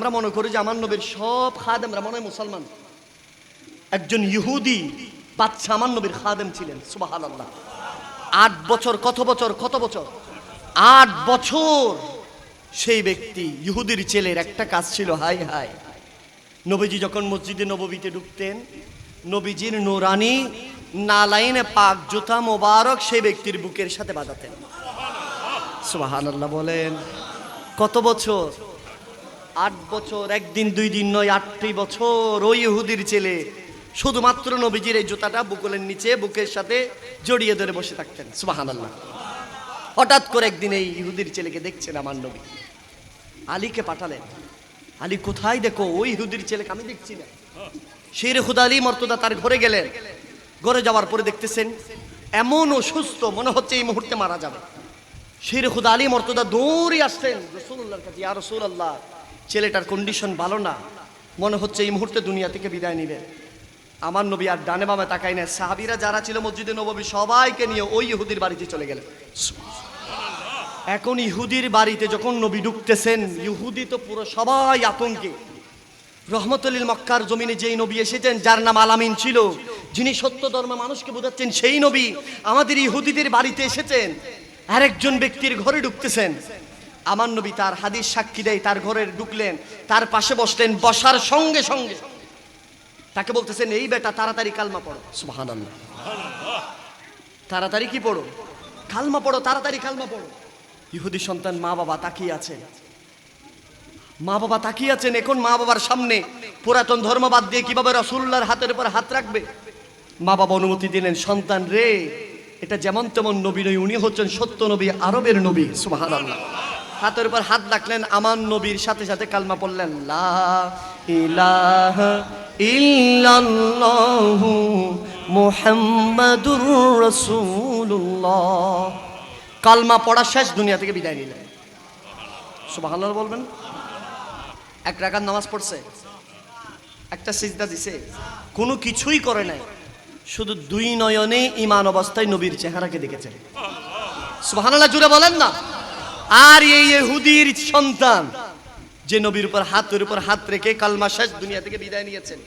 আমরা মনে করি যে আমার নবীর সব খাদেম আমরা মনে হয় মুসলমান। একজন ইহুদি বাচ্চা আমার নবীর খাদেম ছিলেন সুবাহ আল্লাহ আট বছর, কত বছর কত বছর? আট বছর সেই ব্যক্তি, ইহুদির ছেলের একটা কাজ ছিল হাই হাই নবীজি যখন মসজিদে নববীতে ঢুকতেন, নবীজির নোরানি নালাইনে পাক জুতা মোবারক সেই ব্যক্তির বুকের সাথে বাজাতেন। সুবাহান আল্লাহ বলেন, কত বছর? আট বছর, একদিন, দুই দিন নয়, আটটি বছর ওই ইহুদির ছেলে শুধুমাত্র নবীজির এই জুতাটা বুকলের নিচে, বুকের সাথে জড়িয়ে ধরে বসে থাকতেন। সুবাহান আল্লাহ হঠাৎ করে একদিন এই ইহুদির ছেলেকে দেখছেন আমার নবী। আলীকে পাঠালেন। আলী, কোথায় দেখো? ওই ইহুদির ছেলেকে আমি দেখছি না। শের খুদা আলী মর্তদা তার ঘরে গেলেন। ঘরে যাওয়ার পরে দেখতেছেন, এমন অসুস্থ মনে হচ্ছে এই মুহূর্তে মারা যাবে। শের খুদা আলী মর্তদা দৌড়ে আসছেন রসুল্লাহর কাছে, ইয়া রসুল আল্লাহ ছেলেটার কন্ডিশন ভালো না, মনে হচ্ছে এই মুহূর্তে দুনিয়া থেকে বিদায় নিবে। আমার নবী আর ডানে বামে তাকাই না সাহাবিরা যারা ছিল মসজিদে নবী সবাইকে নিয়ে ওই ইহুদির বাড়িতে চলে গেলেন। এখন ইহুদির বাড়িতে যখন নবী ঢুকতেছেন, ইহুদি তো পুরো সবাই আতঙ্কে। রহমতুল্লিল মক্কার জমিনে যেই নবী এসেছেন, যার নাম আলামিন ছিল, যিনি সত্য ধর্ম মানুষকে বোঝাচ্ছেন, সেই নবী আমাদের ইহুদিদের বাড়িতে এসেছেন। আরেকজন ব্যক্তির ঘরে ঢুকতেছেন। আমার নবী তার হাদিস সাক্ষী দেয়, তার ঘরে ঢুকলেন, তার পাশে বসলেন, বসার সঙ্গে সঙ্গে তাকে বলতেছেন, এই বেটা, তাড়াতাড়ি কালমা পড়ো। তাড়াতাড়ি কি পড়ো? কালমা পড়ো, তাড়াতাড়ি কালমা পড়ো। ইহুদি সন্তান মা বাবা তাকিয়ে আছেন মা বাবা তাকিয়ে আছেন এখন মা বাবার সামনে। পুরাতন ধর্মবাদ দিয়ে কীভাবে রসুল্লার হাতের উপর হাত রাখবে? মা বাবা অনুমতি দিলেন, সন্তান রে, এটা যেমন তেমন নবী নই উনি হচ্ছেন সত্য নবী, আরবের নবী। সুবাহান আল্লাহ হাতের উপর হাত রাখলেন আমার নবীর সাথে সাথে কালমা পড়লেন, লা কালমা পড়া শেষ, দুনিয়া থেকে বিদায় নিলেন। সুবহানাল্লাহ বলবেন। এক রাকাত নামাজ পড়ছে, একটা সিজদা দিছে, কোনো কিছুই করে নাই, শুধু দুই নয়নে ইমান অবস্থায় নবীর চেহারাকে দেখেছেন সুবহানাল্লাহ জুড়ে বলেন না। আর এই ইহুদির সন্তান যে নবীর উপর হাতের উপর হাত রেখে কালমা শেষ দুনিয়া থেকে বিদায় নিয়েছেন।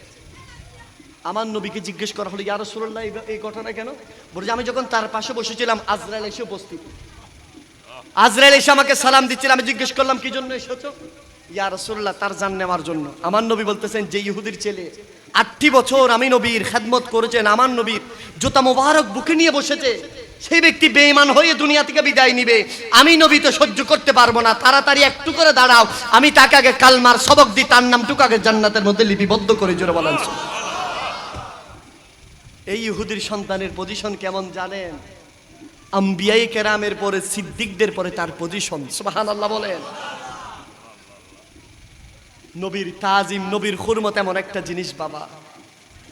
আমার নবীকে জিজ্ঞেস করা হলো ইয়ার সুরল্লাহ এই ঘটনা কেন? বলে আমি যখন তার পাশে বসেছিলাম, আজরাইল এসে উপস্থিত। আজরাইল এসে আমাকে সালাম দিচ্ছিল। আমি জিজ্ঞেস করলাম, কি জন্য এসেছ? ইয়া রসুল্লাহ তার জান নেওয়ার জন্য। আমার নবী বলতেছেন, যে ইহুদির ছেলে, আটটি বছর আমি নবীর খেদমত করেছেন। আমার নবীর জুতা মোবারক বুকে নিয়ে বসেছে। সেই ব্যক্তি বেঈমান হয়ে দুনিয়া থেকে বিদায় নিবে। আমি নবী তো সহ্য করতে পারব না। তাড়াতাড়ি একটু করে দাঁড়াও। আমি তাকে আগে কালমার সবক দিই, তার নামটুকু আগে জান্নাতের মধ্যে লিপিবদ্ধ করে জোরে বলেন এই ইহুদির সন্তানের পজিশন কেমন জানেন? আম্বিয়াই কেরামের পরে, সিদ্দিকদের পরে তার পজিশন সুবাহান আল্লাহ বলেন। নবীর তাজিম, নবীর খুরমত এমন একটা জিনিস, বাবা।